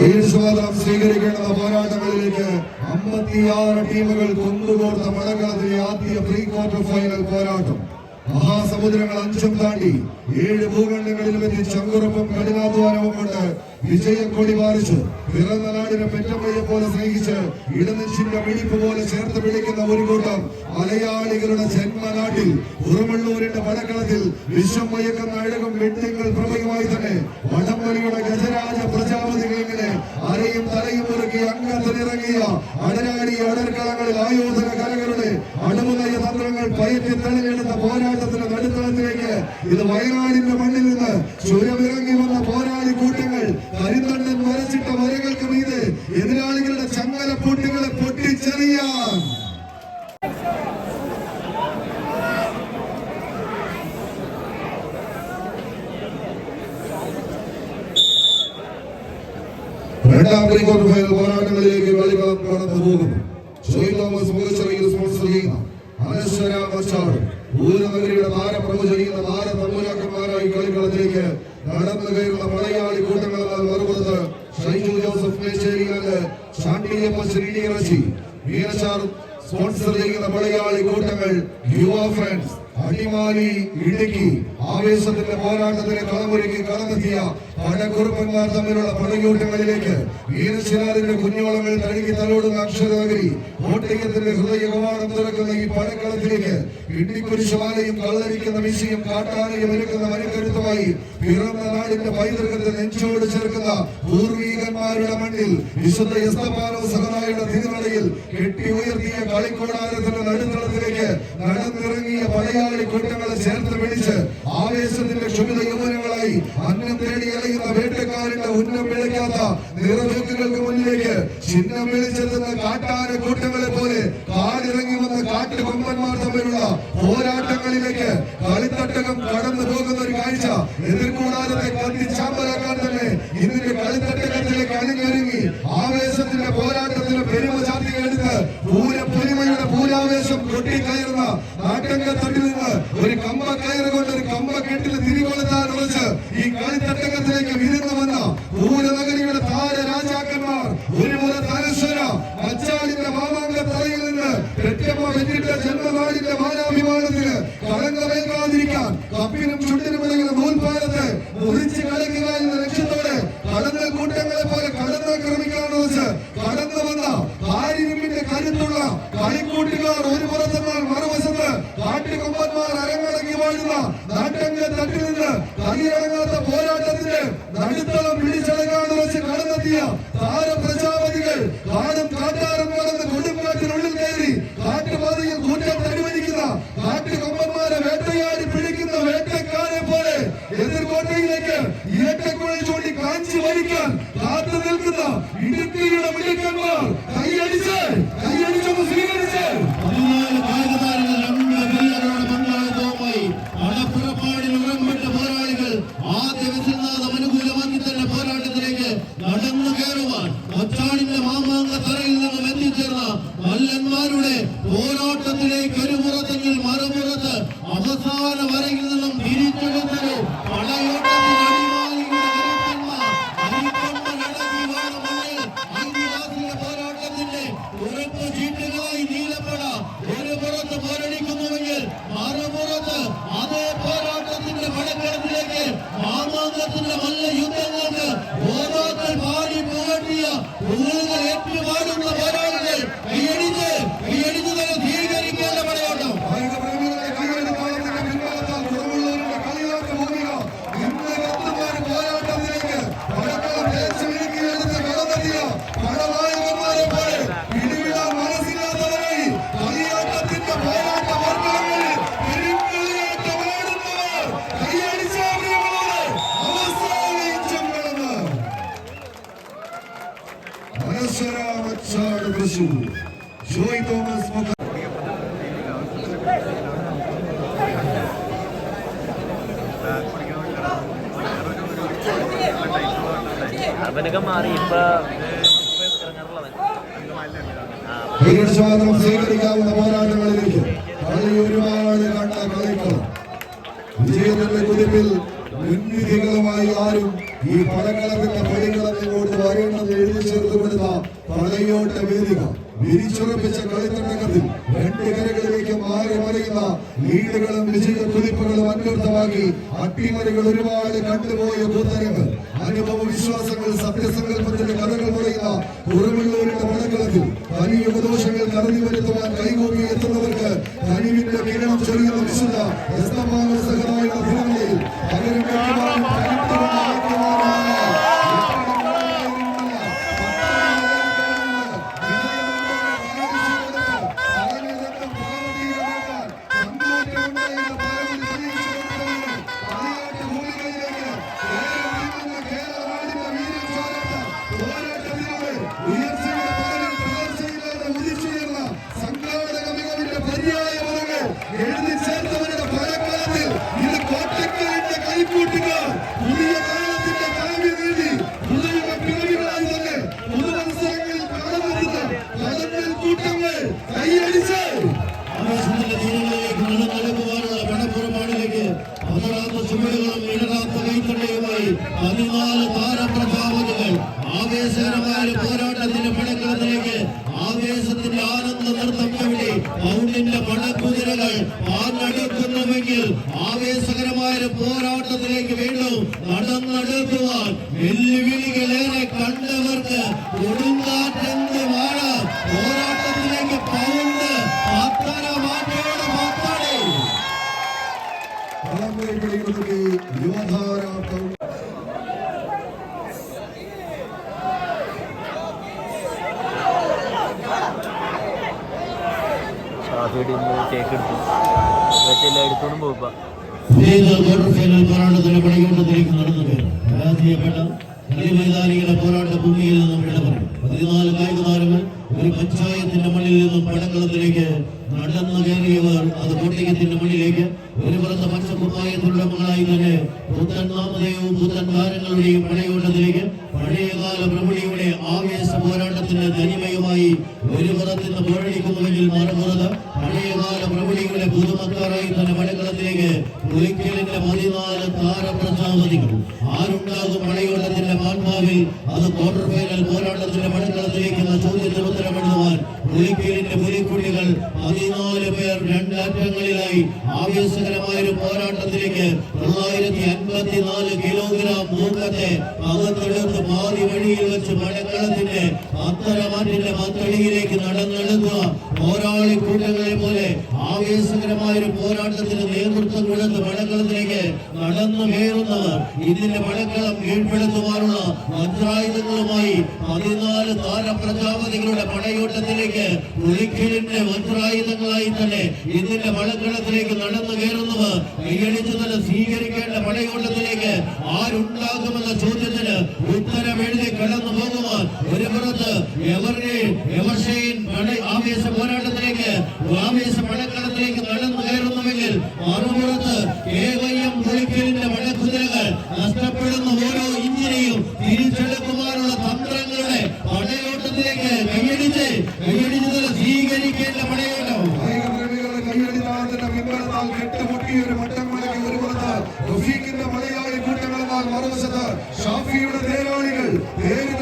തീർച്ചയായും സ്വീകരിക്കേണ്ട പോരാട്ടങ്ങളിലേക്ക് അമ്പത്തിയാറ് ടീമുകൾ കൊണ്ടുപോർത്ത മടക്കളത്തിലെ ആദ്യ പ്രീ ക്വാർട്ടർ ഫൈനൽ പോരാട്ടം. മഹാസമുദ്രങ്ങൾ അഞ്ചും താണ്ടി ഏഴ് ഭൂഖണ്ഡങ്ങളിലും എത്തി ചങ്കുറപ്പും കഠിനാധ്വാനവും കൊണ്ട് വിജയക്കൊടി പാലിച്ചു. പിറന്ന നാടിനെ പെറ്റമ്മയെ പോലെ സ്നേഹിച്ച് ഇടനെച്ചിന്റെ വിളിപ്പ് പോലെ ചേർത്ത് വിളിക്കുന്ന ഒരു കൂട്ടം മലയാളികളുടെ ജന്മനാട്ടിൽ ഉറമള്ളൂരിന്റെ വടക്കളത്തിൽ വിശ്വം മയക്കുന്ന അഴകും വെട്ടിങ്ങൾ പ്രഭയുമായി തന്നെ വടംവലിയുടെ ഗജരാജ പ്രജാപതികൾ ഇങ്ങനെ അരയും തലയും ഒരുക്കി അംഗത്തിനിറങ്ങിയ അടരാടി അടർക്കളങ്ങളിൽ ആയോധന കലകളുടെ അടമുനയ തന്ത്രങ്ങൾ പയറ്റി തെളിഞ്ഞെടുത്ത പോരാട്ടത്തിന്റെ നടുത്തളത്തിലേക്ക് ഇത് വയനാടിന്റെ മണ്ണിൽ നിന്ന് ചുരമിറങ്ങി വന്ന പോരാളി കൂട്ടങ്ങൾ കരിന്തണ്ടൻ വരച്ചിട്ട വരകൾക്ക് മീതെ എതിരാളികളുടെ ചങ്ങല പൂട്ടുകളെ പൊട്ടിച്ചെറിയാൻ. രണ്ടാം പ്രീ ഫൈനൽ പോരാട്ടങ്ങളിലേക്ക് കളിക്കളം കടന്നു പോകുന്നു ഷോയ് തോമസ് മുഖച്ചെറിയിൽ സ്പോൺസർ ചെയ്യുന്ന അനശ്വര മച്ചാട് പൂരനഗരിയുടെ താരപ്രഭു ചെയ്യുന്ന താര തമ്പുരാക്കന്മാരായി കളിക്കളത്തിലേക്ക് നടന്നു കയറുന്ന മലയാളി കൂട്ടങ്ങളെന്നാൽ മറുപുറത്ത് ഷൈജു ജോസഫ് മേച്ചേരിയിലെ ശാന്തിയപ്പ ശ്രീനിറച്ചി വീരശാർ സ്പോൺസർ ചെയ്യുന്ന മലയാളി കൂട്ടങ്ങൾ യുവ ഫ്രണ്ട്സ് അടിമാലി ഇടുക്കി. ആവേശത്തിന്റെ പോരാട്ടത്തിന് കളമൊരുക്കി കളമെത്തിയ പടക്കുറുപ്പന്മാർ തമ്മിലുള്ള പടയൂട്ടങ്ങളിലേക്ക് വീരശിലാദിന്റെ കുഞ്ഞോളങ്ങൾ തഴുകി തലോടുന്ന അക്ഷരനഗരി ഓട്ടയത്തിന്റെ ഹൃദയ കവാടം തുറക്കുന്ന ഈ പടക്കളത്തിലേക്ക് ഇടിക്കുരിശുമാലയും കള്ളരിക്കുന്ന മിശയും കാട്ടാനയും ഒരുക്കുന്ന മനുക്കരുത്തുമായി പിറന്ന നാടിന്റെ പൈതൃകത്തെ നെഞ്ചോട് ചേർക്കുന്ന പൂർവീകന്മാരുടെ മണ്ണിൽ വിശുദ്ധ എസ്തപാനോ സഹനായുടെ തിരുനടയിൽ കെട്ടി ഉയർത്തിയ കളിക്കൂടാരത്തിന്റെ നടുത്തളത്തിലേക്ക് നടന്നിറങ്ങിയ പടയാളി കൂട്ടങ്ങളെ ചേർത്ത് പിടിച്ച് ആവേശത്തിന്റെ ക്ഷുഭിത യൗവനങ്ങളായി അന്നം തേടി അലയുന്ന വേട്ടക്കാരുടെ ഉന്നം വിളിക്കാത്ത നിറവേക്കുകൾക്ക് മുന്നിലേക്ക് ചിഹ്നം വിളിച്ചെത്തുന്ന കാട്ടാന കൂട്ടങ്ങളെ പോലെ കാടിറങ്ങി വന്ന കാട്ടു കൊമ്പന്മാർ തമ്മിലുള്ള പോരാട്ടങ്ങളിലേക്ക് കളിത്തട്ടകം കടന്നു പോകുന്ന ഒരു കാഴ്ച എതിർക്കൂടാരത്തെ കത്തിച്ചാമ്പലാക്കാൻ തന്നെ ഇതിന്റെ കളിത്തട്ടകത്തിലേക്ക് അണിഞ്ഞൊരുങ്ങി. ആവേശത്തിന്റെ പോരാട്ടത്തിന് പെരുമ ചാർത്തി എടുത്ത് പൂരപ്പൊലിമയുടെ പൂരാവേശം കൊട്ടിക്കയറുന്ന നാട്ടങ്കത്തട്ടിൽ നിന്ന് ഒരു കമ്പ കയറ് ഒരു കമ്പ കെട്ടിൽ തിരികൊളുത്താൻ ഉറച്ച് ഈ കളിത്തട്ടകത്തിലേക്ക് വിരുന്നു വന്ന പൂരനഗരിയുടെ താര രാജാക്കന്മാർ ഒരു മുറ തലശ്വര അച്ചാടിന്റെ മാമാങ്ക തലയിൽ നിന്ന് പെറ്റമ്മ വെച്ചിട്ട ജന്മനാടിന്റെ മാനാഭിമാനത്തിന് കളങ്കമേൽക്കാതിരിക്കാൻ കപ്പിനും ചുണ്ടിനും നൂൽപ്പാലത്ത് മുറിച്ച് കളിക്കുക എന്ന ലക്ഷ്യത്തോടെ കടന്ന കൂട്ടങ്ങളെ പോലെ കടന്നാക്രമിക്കാമെന്ന് വെച്ച് കടന്നു വന്ന കാരിരുമ്പിന്റെ കരുത്തുള്ള കളിക്കൂട്ടുകാർ ഒരു പുറത്തെന്നാൽ മറുവശത്ത് കാട്ടുകൊമ്പന്മാർ അരങ്ങടങ്ങി വാഴുന്ന നാട്ടങ്ക തട്ടിൽ നിന്ന് കലിയിറങ്ങാത്ത പോരാട്ടത്തിന്റെ നടുത്തളം പിടിച്ചടങ്ങാന്ന് വെച്ച് കടന്നെത്തിയ താര പ്രജാപതികൾ കാടും കാട്ടാറും കടന്ന് കൊടുങ്കാറ്റിനുള്ളിൽ കയറി കാട്ടുപാതയിൽ കൂട്ടം അനുവദിക്കുന്ന കാട്ടുകൊമ്പന്മാരെ വേട്ടയാടി പിടിക്കുന്ന വേട്ടക്കാരെ പോലെ എതിർകോട്ടയിലേക്ക് ഇരട്ടക്കുഴൽ ചൂണ്ടി കാഞ്ചി വരിക്കാൻ കാത്തു നിൽക്കുന്ന ഇടുക്കിയുടെ മിടുക്കന്മാർ കൈയടിച്ച് കൈയടിച്ചൊന്ന് സ്വീകരിച്ച്. ഉറപ്പ് ചീട്ടുകളായി നീലപ്പട ഒരു പുറത്ത് പോരടിക്കുന്നുവെങ്കിൽ മറുപുറത്ത് അതേ പോരാട്ടത്തിന്റെ പടക്കളത്തിലേക്ക് മാമാങ്കത്തിന്റെ നല്ല യുദ്ധങ്ങൾക്ക് ഓരോക്കൾ പാടി പുകട്ടിയ പുകഴുകൾ അവനൊക്കെ മാറി ഇപ്പൊ ഇറങ്ങാറുള്ളവൻ സ്വാഗതം സ്വീകരിക്കാവുന്ന പോരാട്ടങ്ങളിലേക്ക് കളി ഒരുപാട് കണ്ട കളിക്കണം വിജയത്തിന്റെ കുതിപ്പിൽ മുൻവിധികളുമായി ആരും ഈ പടകളത്തിന്റെ പടികളെങ്ങോട്ട് വരേണ്ടത് എഴുതി ചേർത്ത് കൊടുത്ത പടയോട്ട വേദിക വിരിച്ചുറപ്പിച്ച കളിത്തട്ടകത്തിൽ രണ്ട് കരകളിലേക്ക് മാറി മറിയുന്ന ലീഡുകളും വിജയ കുതിപ്പുകളും അന്വർത്ഥമാക്കി അട്ടിമറികൾ ഒരുപാട് കണ്ടുപോയ കൂത്തരങ്ങൾ അനുഭവ വിശ്വാസങ്ങൾ സത്യസങ്കല്പത്തിന്റെ കഥകൾ പറയുന്ന ഉറവുള്ളവരുടെ മണക്കളത്തിൽ വലിയ ഉപദോഷങ്ങൾ കടന്നു വരുത്തുവാൻ കൈകൂപ്പി എത്തുന്നവർക്ക് കഴിവിന്റെ കിരണം ചെറിയ വിശുദ്ധ പാഞ്ഞെടുക്കുന്നുവെങ്കിൽ ആവേശകരമായ ഒരു പോരാട്ടത്തിലേക്ക് വീണ്ടും നടന്നെടുക്കുവാൻ വെല്ലുവിളികളേറെ കണ്ടവർക്ക് കൊടുങ്കാറ്റെന്ന് വാഴ പോരാട്ടത്തിലേക്ക് പൗണ്ട് പത്തര മാറ്റോട് പത്താടി യുവധാരാട്ടം ഇന്ന് ടേക്ക് എടുത്തു. എടുത്തോണ്ടും പോയിപ്പാ വിജയിത ക്വാർട്ടർ ഫൈനൽ പോരാട്ടത്തിന്റെ പണിയോട്ടത്തിലേക്ക് നടന്നു കയറും പരാജയപ്പെട്ട കളിമൈതാനികളുടെ പോരാട്ട ഭൂമിയിൽ നിന്നും ഇടപെടും പതിനാല് കായിക താരങ്ങൾ ഒരു പഞ്ചായത്തിന്റെ മണ്ണിൽ നിന്നും പടക്കളത്തിലേക്ക് നടന്നു കയറിയവർ അത് കോട്ടയത്തിന്റെ മണ്ണിലേക്ക് ഒരു പുറത്ത് പച്ചക്കുപ്പായത്തിലുള്ള മകളായി തന്നെ പുത്തൻ നാമധേയവും പുത്തൻ താരങ്ങളുടെയും പടയോട്ടത്തിലേക്ക് പഴയകാല പ്രമുടിയുടെ എന്ന ചോദ്യത്തിന് ഉത്തരമെഴുതുവാൻ ഒരിക്കലിന്റെ പുലിക്കുട്ടികൾ പതിനാല് പേർ രണ്ടറ്റങ്ങളിലായി ആവേശകരമായ ഒരു പോരാട്ടത്തിലേക്ക് തൊള്ളായിരത്തി അൻപത്തിനാല് കിലോഗ്രാം തൂക്കത്തെ അകത്തെടുത്ത് പാതി വഴിയിൽ വെച്ച് മഴക്കളത്തിന്റെ അത്തരമാറ്റിന്റെ പത്തടിയിലേക്ക് നടന്നെടുക്കുക. പോരാളി കൂട്ടങ്ങളെ പോലെ ആവേശകരമായ ഒരു പോരാട്ടത്തിന് നേതൃത്വം കൊടുത്ത് പടക്കളത്തിലേക്ക് നടന്നു കയറുന്നവർ ഇതിന്റെ മഴക്കളം കീഴ്പ്പെടുത്തുവാനുള്ള വജ്രായുധങ്ങളുമായി പതിനാല് താരപ്രജാപതികളുടെ പടയോട്ടത്തിലേക്ക് ഒരിക്കലിന്റെ വജ്രായുധങ്ങളായി തന്നെ ഇതിന്റെ മഴക്കളത്തിലേക്ക് നടന്നു കയറുന്നവർ കൈയടിച്ചു തന്നെ സ്വീകരിക്കേണ്ട പടയോട്ടത്തിലേക്ക് ആരുണ്ടാകുമെന്ന ചോദ്യത്തിന് ഉത്തരം എഴുതി കടന്നു പോകുവാൻ ഒരു പുറത്ത് എവരുടെ എവർഷയും പട ആവേശ പോരാട്ടത്തിലേക്ക് ആവേശ പടക്കളത്തിലേക്ക് നടന്നു കയറുന്നുവെങ്കിൽ മറുപുറത്ത് പുറത്ത് റഫീഖിന്റെ മലയാളി കൂട്ടങ്ങളെന്നാൽ മറുവശത്ത് ഷാഫിയുടെ നേരാളികൾ തേര്